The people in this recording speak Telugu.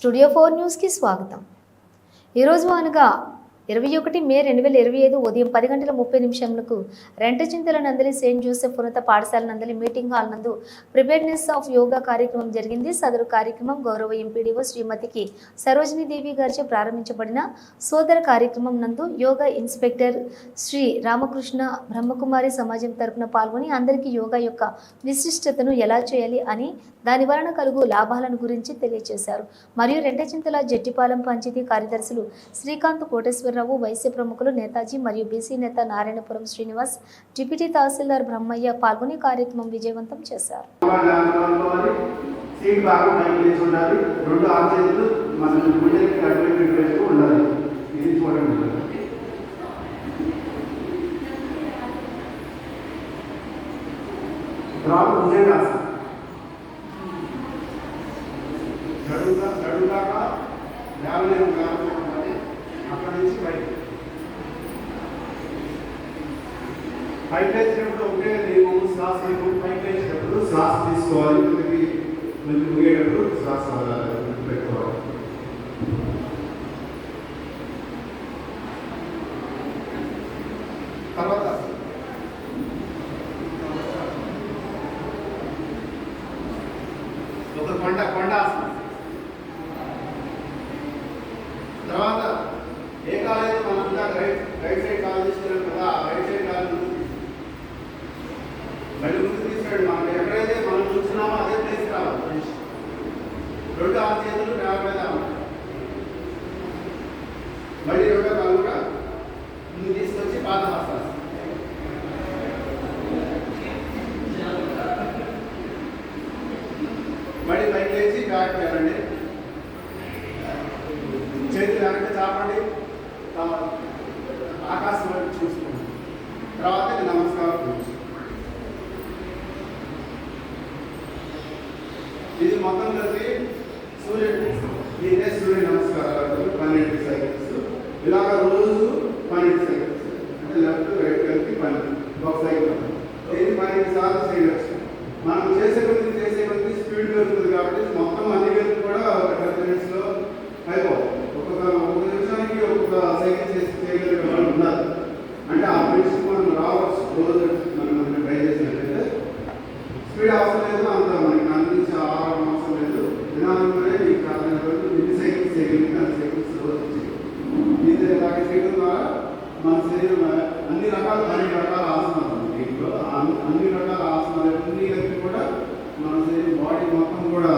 స్టూడియో ఫోర్ న్యూస్కి స్వాగతం. ఈరోజు అనగా ఇరవై ఒకటి మే రెండు వేల ఇరవై ఐదు ఉదయం పది గంటల ముప్పై నిమిషంలకు రెంటచింతల నందలి సెయింట్ జోసెఫ్ ఉన్నత పాఠశాల నందలి మీటింగ్ హాల్ నందు ప్రిపేర్నెస్ ఆఫ్ యోగా కార్యక్రమం జరిగింది. సదరు కార్యక్రమం గౌరవ ఎంపీడీఓ శ్రీమతికి సరోజిని దేవి గారిచే ప్రారంభించబడిన సోదర కార్యక్రమం నందు యోగా ఇన్స్పెక్టర్ శ్రీ రామకృష్ణ బ్రహ్మకుమారి సమాజం తరపున పాల్గొని అందరికీ యోగా యొక్క విశిష్టతను ఎలా చేయాలి అని దాని వలన కలుగు లాభాలను గురించి తెలియజేశారు మరియు రెంటచింతల జట్టిపాలెం పంచాయతీ కార్యదర్శులు శ్రీకాంత్ కోటేశ్వరరావు వైసీ ప్రముఖులు నేతాజీ మరియు బీసీ నేత నారాయణపురం శ్రీనివాస్ డిప్యూటీ తహసీల్దార్ బ్రహ్మయ్య పాల్గొని కార్యక్రమం విజయవంతం చేశారు. సీట్ బాగా పైకి ఉండాలి రెండు ఆరు మన గుండెకి అటువంటి వేస్తూ ఉండాలి ఇది చూడండి ఉండే నడుగా నడుగాక పైకి లేచినప్పుడు ఒకే నియమం శ్వాస నియమం పైకి లేచినప్పుడు శ్వాస తీసుకోవాలి. మనకి మళ్ళీ ముగేటప్పుడు శ్వాస పెట్టుకోవాలి. తర్వాత ఒక కొండ కొండ తర్వాత ఏ కాలేజ్ మనంతా రైట్ రైట్ సైడ్ కాలేజ్ రెండు ఆరు చేతులు నేల మీద మళ్ళీ రెండో కాలు కూడా ముందు తీసుకొచ్చి పాద హాసాలు మళ్ళీ పైకి లేచి బ్యాక్ వెళ్ళండి చేతి వెనక చాపండి. ఆకాశం వైపు చూసుకోండి. తర్వాత నమస్కారం ఇది మొత్తం కలిసి సూర్యుడు ఇదే సూర్య నమస్కారాలు పన్నెండు సైకిల్స్. ఇలాగ రోజు పన్నెండు సైకిల్స్. అంటే లెఫ్ట్ రైట్ కలిపి పన్నెండు. ఒక సైకిల్ ఇది పన్నెండు సార్లు చేయవచ్చు. మనం చేసే కొద్ది చేసే కొద్ది స్పీడ్ పెరుగుతుంది కాబట్టి మొత్తం అన్ని శరీరం ద్వారా మన శరీరం అన్ని రకాల అన్ని రకాల ఆసనాలు దీంట్లో అన్ని రకాల ఆసనాలు అన్ని కూడా మన శరీరం బాడీ మొత్తం కూడా